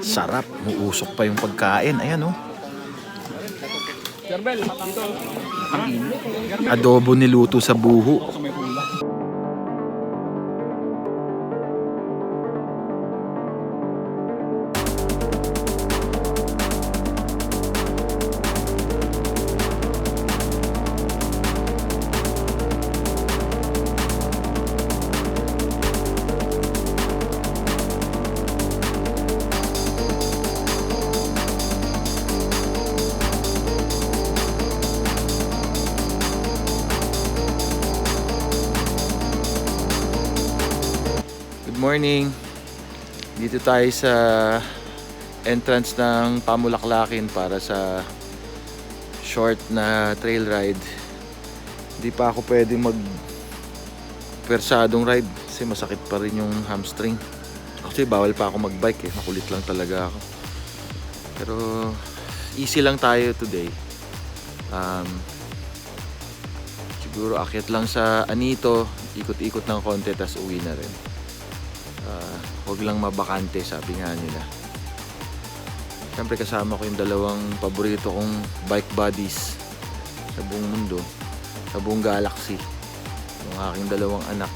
Sarap. Muusok pa yung pagkain. Ayan oh. Adobo niluto sa buho. Morning. Dito tayo sa entrance ng Pamulaklakin para sa short na trail ride. Hindi pa ako pwedeng mag persadong ride kasi masakit pa rin yung hamstring. Actually, bawal pa ako magbike eh. Makulit lang talaga ako. Pero easy lang tayo today. Um, siguro akyat lang sa Anito, ikot-ikot ng konti, tas uwi na rin. Ah, huwag lang mabakante, sabi nga nila. Siyempre kasama ko yung dalawang paborito kong bike buddies sa buong mundo, sa buong galaxy. Yung aking dalawang anak.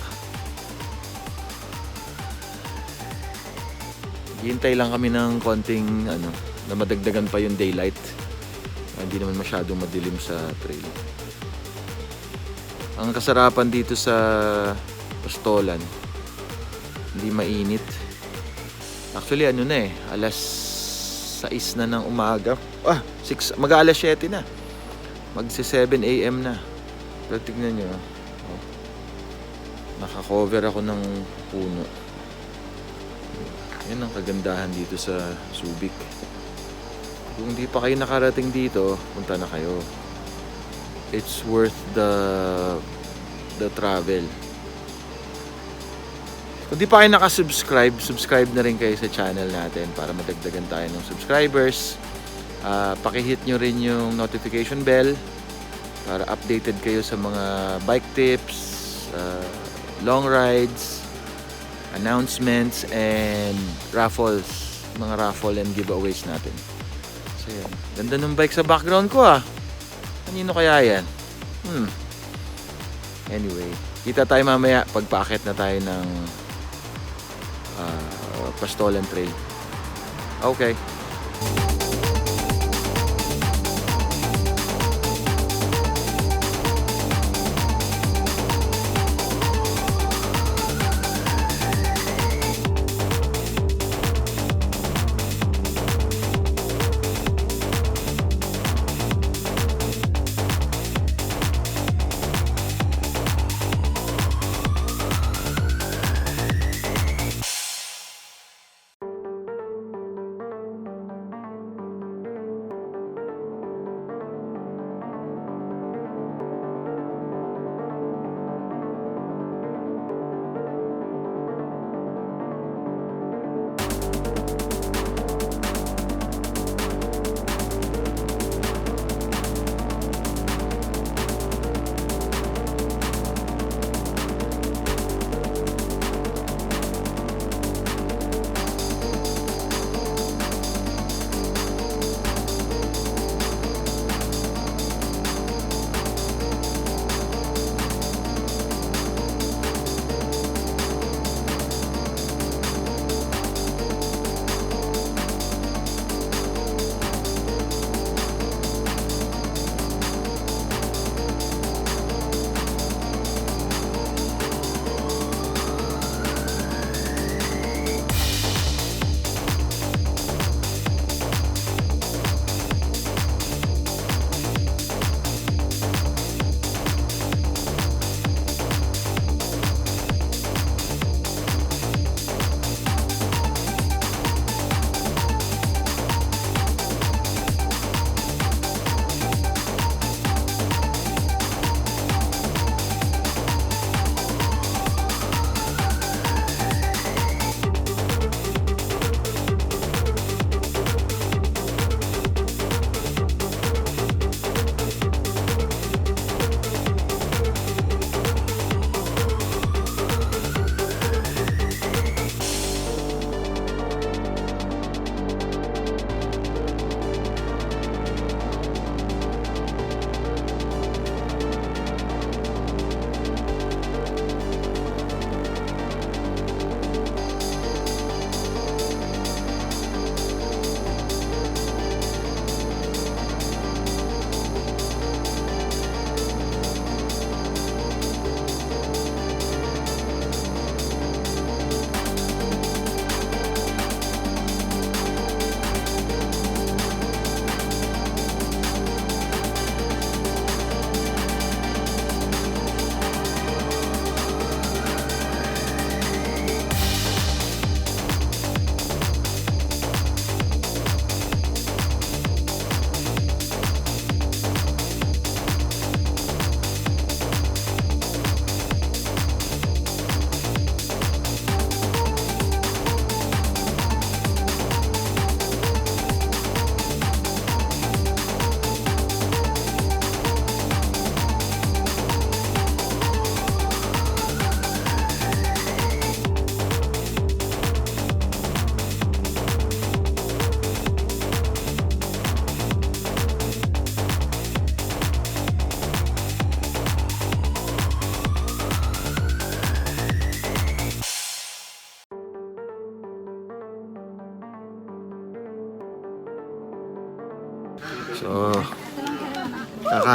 Hintay lang kami ng konting ano, na madagdagan pa yung daylight. Ah, hindi naman masyadong madilim sa trail. Ang kasarapan dito sa Pastolan, hindi mainit. Actually, ano na eh, alas 6 na ng umaga. Ah, 6, mag alas 7 na. Magsi 7 a.m. na. Pero tignan nyo. Oh. Nakakover ako ng puno. Yan ang kagandahan dito sa Subic. Kung hindi pa kayo nakarating dito, punta na kayo. It's worth the the travel. Kung di pa kayo nakasubscribe, subscribe na rin kayo sa channel natin para madagdagan tayo ng subscribers. Ah, pakihit nyo rin yung notification bell para updated kayo sa mga bike tips, ah, long rides, announcements, and raffles. Mga raffle and giveaways natin. So yan. Ganda ng bike sa background ko ah. Kanino kaya yan? Hmm. Anyway, kita tayo mamaya pag paakit na tayo ng ah, Pastolan Trail. Okay.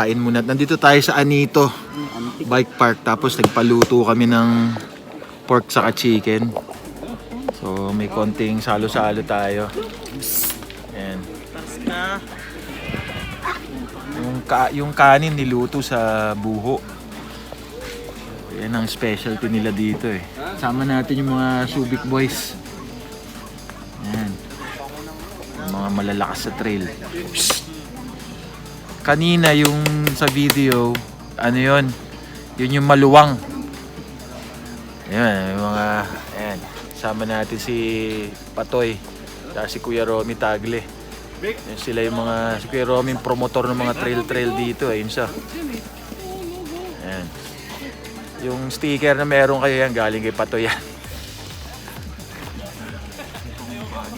Kakain muna. Nandito tayo sa Anito Bike Park. Tapos nagpaluto kami ng pork saka chicken. So, may konting salo-salo tayo. Ayan. Yung, ka yung kanin niluto sa buho. Yan ang specialty nila dito eh. Sama natin yung mga Subic Boys. Yan. Yung mga malalakas sa trail. Kanina yung sa video, ano yon Yun yung maluwang. Ayan, yung mga, ayan. Sama natin si Patoy. Tapos si Kuya Romy Tagle. Yan sila yung mga, si Kuya Romy yung promotor ng mga trail-trail dito. Ayun siya. Ayan. Yung sticker na meron kayo yan, galing kay Patoy yan.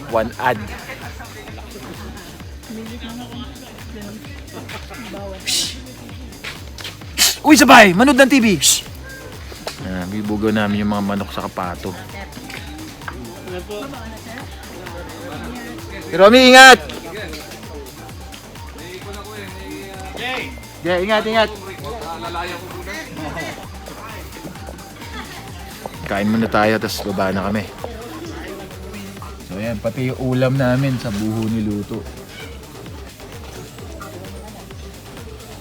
One ad. Uy, sabay! Manood ng TV! Shh! Ah, bibugaw namin yung mga manok sa kapato. Si Romy, ingat! Yeah, ingat, ingat! Kain muna tayo, tapos baba na kami. So yan, pati yung ulam namin sa buho niluto.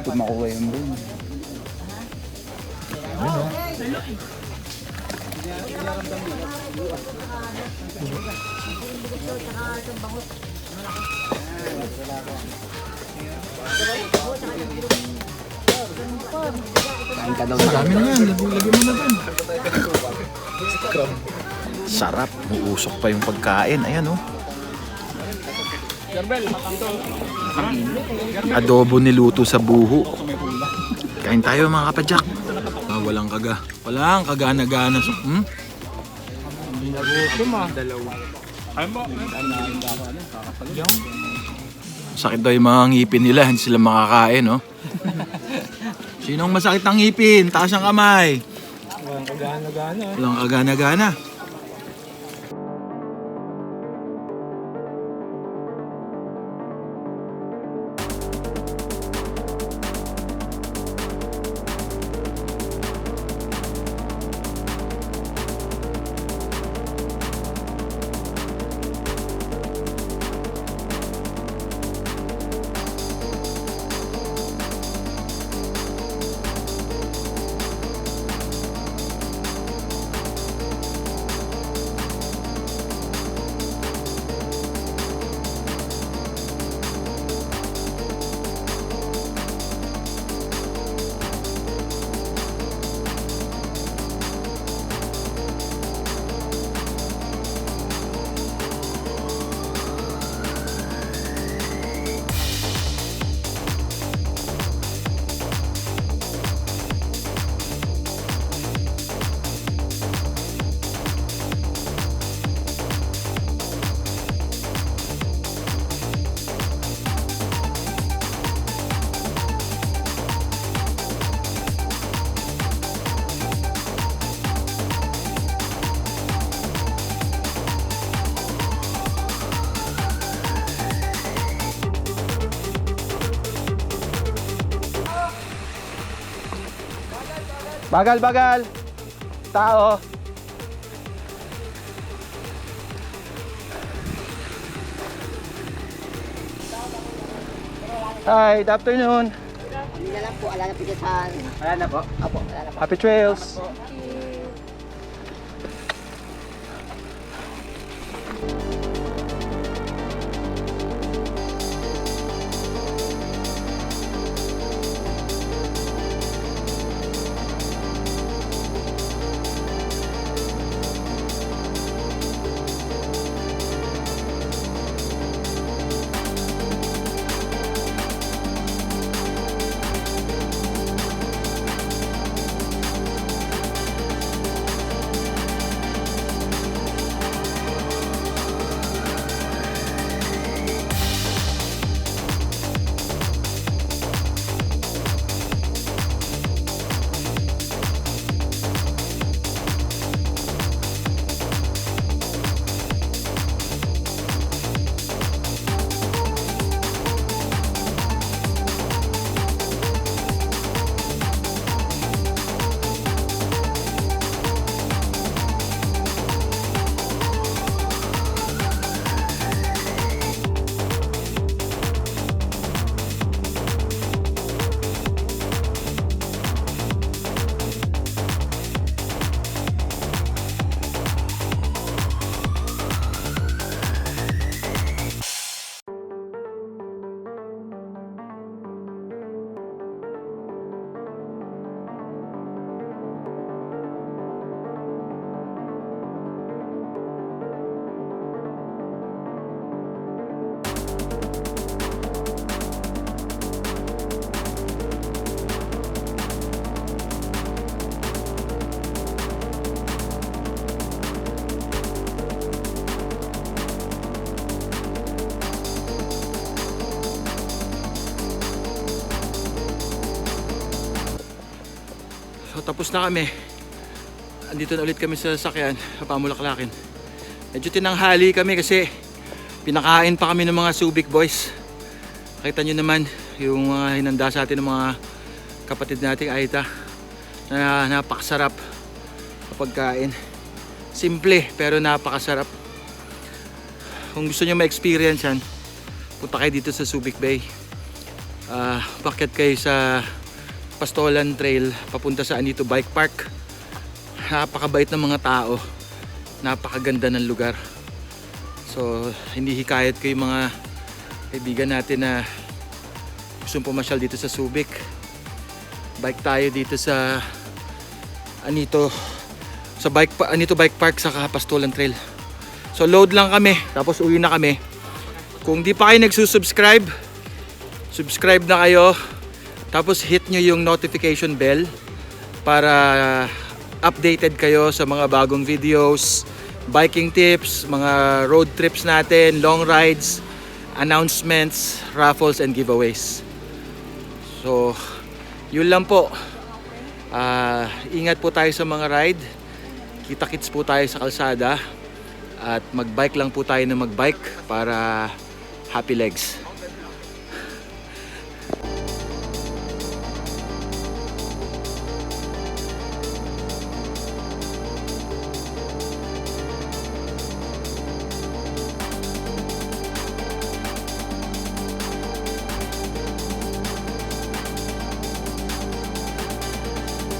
Kung makuha yung room. Kain ka daw Ang dami na yan. Lagi mo na dun. Sarap. Uusok pa yung pagkain. Ayan oh. Adobo niluto sa buho. Kain tayo mga kapadyak. Ah, walang kaga. Walang kagana-gana. Hmm? Sakit daw yung mga ngipin nila, hindi sila makakain, no? Sinong masakit ang ngipin? Taas ang kamay. Walang kagana-gana. Walang kagana-gana. Bagal, bagal! Tao! Hi, good afternoon. Hindi na lang po, ala na pigitan. Wala na po. Apo, ala na po. Happy trails. Tapos na kami. Andito na ulit kami sa sakyan, pamulaklakin. Medyo tinanghali kami kasi pinakain pa kami ng mga Subic boys. Kita nyo naman yung mga hinanda sa atin ng mga kapatid nating Aita na napakasarap kapag kain. Simple pero napakasarap. Kung gusto nyo ma-experience yan, punta kayo dito sa Subic Bay. Ah, bakit kayo sa Pastolan Trail papunta sa Anito Bike Park. Napakabait ng mga tao. Napakaganda ng lugar. So, hindi hikayat ko yung mga kaibigan natin na gustong pumasyal dito sa Subic. Bike tayo dito sa Anito sa bike Anito Bike Park sa Pastolan Trail. So load lang kami, tapos uwi na kami. Kung di pa kayo nagsusubscribe, subscribe na kayo. Tapos hit nyo yung notification bell para updated kayo sa mga bagong videos, biking tips, mga road trips natin, long rides, announcements, raffles, and giveaways. So, yun lang po. Ah, ingat po tayo sa mga ride. Kita-kits po tayo sa kalsada. At magbike lang po tayo na magbike para happy legs.